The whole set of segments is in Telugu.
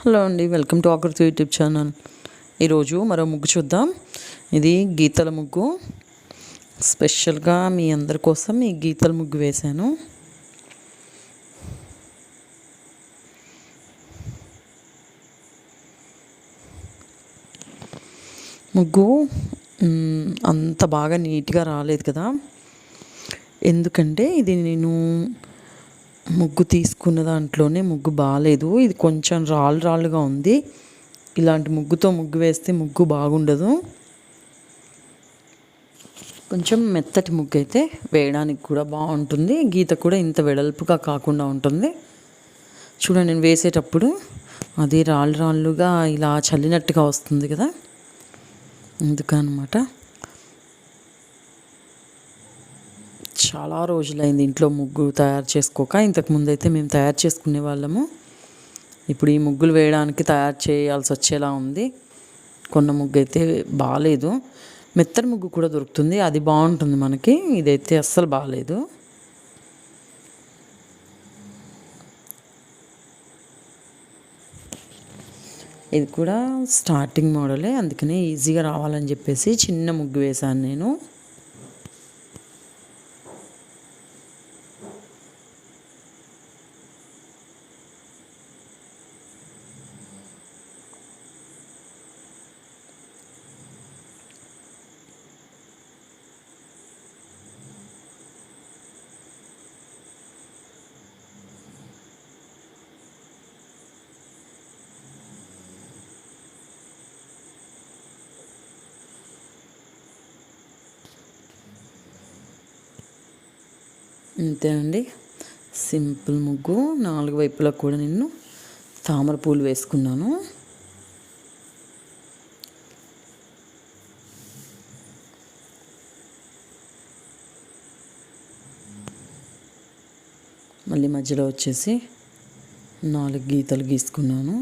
హలో అండి welcome to Aakruti YouTube channel. ఈరోజు మరో ముగ్గు చూద్దాం. ఇది గీతల ముగ్గు. స్పెషల్గా మీ అందరి కోసం ఈ గీతల ముగ్గు వేశాను. ముగ్గు అంత బాగా నీట్గా రాలేదు కదా. ఎందుకంటే ఇది నేను ముగ్గు తీసుకున్న దాంట్లోనే ముగ్గు బాగాలేదు ఇది కొంచెం రాళ్ళు రాళ్ళుగా ఉంది. ఇలాంటి ముగ్గుతో ముగ్గు వేస్తే ముగ్గు బాగుండదు. కొంచెం మెత్తటి ముగ్గు అయితే వేయడానికి కూడా బాగుంటుంది. గీత కూడా ఇంత వెడల్పుగా కాకుండా ఉంటుంది. చూడండి నేను వేసేటప్పుడు అది రాళ్ళు రాళ్ళుగా ఇలా చల్లినట్టుగా వస్తుంది కదా? అందుకనమాట. చాలా రోజులైంది ఇంట్లో ముగ్గు తయారు చేసుకోక. ఇంతకుముందు అయితే మేము తయారు చేసుకునే వాళ్ళము. ఇప్పుడు ఈ ముగ్గులు వేయడానికి తయారు చేయాల్సి వచ్చేలా ఉంది. కొన్న ముగ్గు అయితే బాగాలేదు మెత్తటి ముగ్గు కూడా దొరుకుతుంది. అది బాగుంటుంది మనకి. ఇదైతే అస్సలు బాగాలేదు ఇది కూడా స్టార్టింగ్ మోడలే అందుకనే ఈజీగా రావాలని చెప్పేసి చిన్న ముగ్గు వేశాను నేను. అంతే అండి సింపుల్ ముగ్గు నాలుగు వైపులా కూడా నేను తామర పూలు వేసుకున్నాను. మళ్ళీ మధ్యలో వచ్చేసి నాలుగు గీతలు గీసుకున్నాను.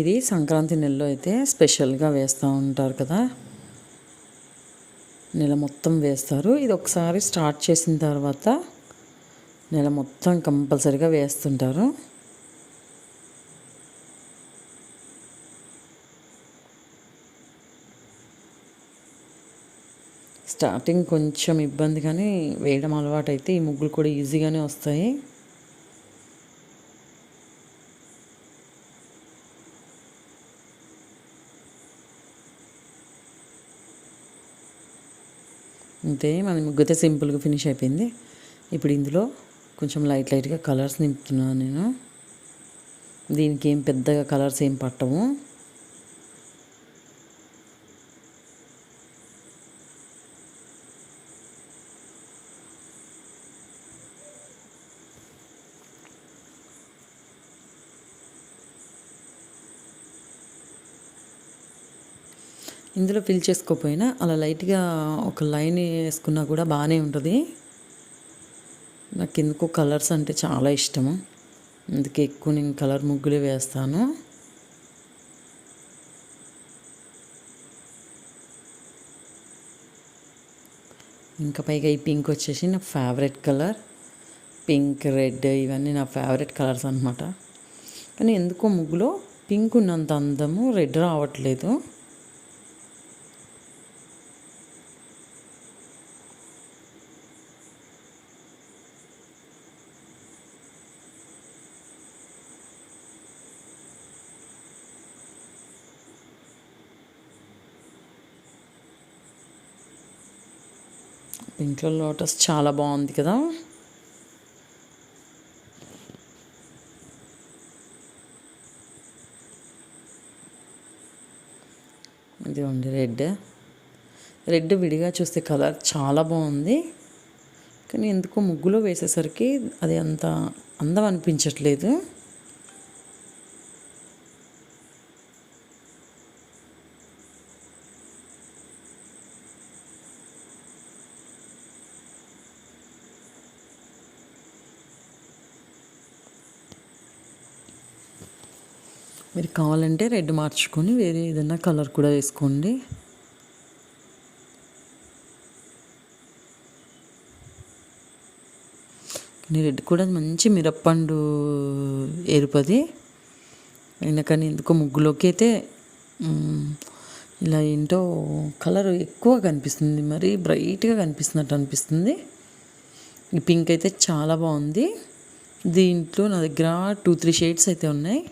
ఇది సంక్రాంతి నెలలో అయితే స్పెషల్గా వేస్తూ ఉంటారు కదా. నెల మొత్తం వేస్తారు. ఇది ఒకసారి స్టార్ట్ చేసిన తర్వాత నెల మొత్తం కంపల్సరిగా వేస్తుంటారు. స్టార్టింగ్ కొంచెం ఇబ్బంది కానీ వేయడం అలవాటు అయితే ఈ ముగ్గులు కూడా ఈజీగానే వస్తాయి. అంతే మన ముగ్గుతే సింపుల్గా ఫినిష్ అయిపోయింది. ఇప్పుడు ఇందులో కొంచెం లైట్ లైట్గా కలర్స్ నింపుతున్నాను నేను. దీనికి ఏం పెద్దగా కలర్స్ ఏం పట్టవు. ఇందులో ఫిల్ చేసుకోకపోయినా అలా లైట్గా ఒక లైన్ వేసుకున్నా కూడా బాగానే ఉంటుంది. నాకు ఎందుకో కలర్స్ అంటే చాలా ఇష్టము. అందుకే ఎక్కువ నేను కలర్ ముగ్గులే వేస్తాను. ఇంకా పైగా ఈ పింక్ వచ్చేసి నా ఫేవరెట్ కలర్ పింక్ రెడ్ ఇవన్నీ నా ఫేవరెట్ కలర్స్ అనమాట కానీ ఎందుకో ముగ్గులో పింక్ ఉన్నంత అందము రెడ్ రావట్లేదు. పింక్లో లోటస్ చాలా బాగుంది కదా. ఇది ఉంది రెడ్. రెడ్ విడిగా చూస్తే కలర్ చాలా బాగుంది. కానీ ఎందుకో ముగ్గులో వేసేసరికి అది అంత అందం అనిపించట్లేదు. మీరు కావాలంటే రెడ్ మార్చుకొని వేరే ఏదైనా కలర్ కూడా వేసుకోండి. రెడ్ కూడా మంచి మిరప్పండు ఎరుపది. అయినా కానీ ఎందుకో ముగ్గులోకి అయితే ఇలా ఏంటో కలర్ ఎక్కువ కనిపిస్తుంది. మరి బ్రైట్గా కనిపిస్తున్నట్టు అనిపిస్తుంది. ఈ పింక్ అయితే చాలా బాగుంది. దీంట్లో నా దగ్గర టూ త్రీ షేడ్స్ అయితే ఉన్నాయి.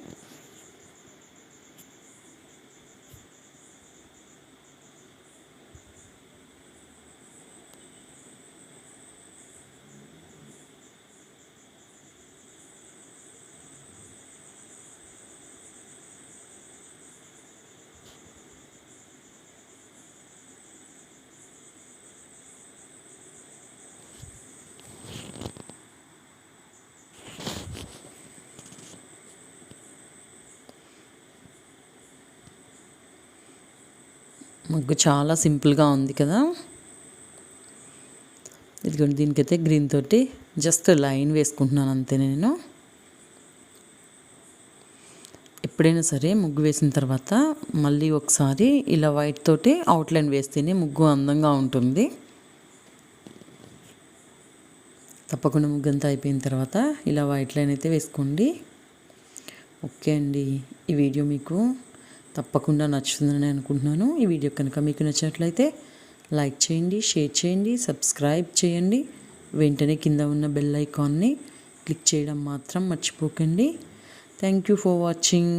ముగ్గు చాలా సింపుల్గా ఉంది కదా. ఇదిగోండి దీనికైతే గ్రీన్ తోటి జస్ట్ లైన్ వేసుకుంటున్నాను అంతే నేను. ఎప్పుడైనా సరే ముగ్గు వేసిన తర్వాత మళ్ళీ ఒకసారి ఇలా వైట్ తోటి అవుట్లైన్ వేస్తేనే ముగ్గు అందంగా ఉంటుంది. తప్పకుండా ముగ్గు అంతా అయిపోయిన తర్వాత ఇలా వైట్ లైన్ అయితే వేసుకోండి. ఓకే అండి ఈ వీడియో మీకు తప్పకుండా నచ్చుతుందని అనుకుంటున్నాను. ఈ వీడియో కనుక మీకు నచ్చినట్లయితే లైక్ చేయండి షేర్ చేయండి సబ్స్క్రైబ్ చేయండి. వెంటనే కింద ఉన్న బెల్ ఐకాన్ని క్లిక్ చేయడం మాత్రం మర్చిపోకండి. Thank you for watching.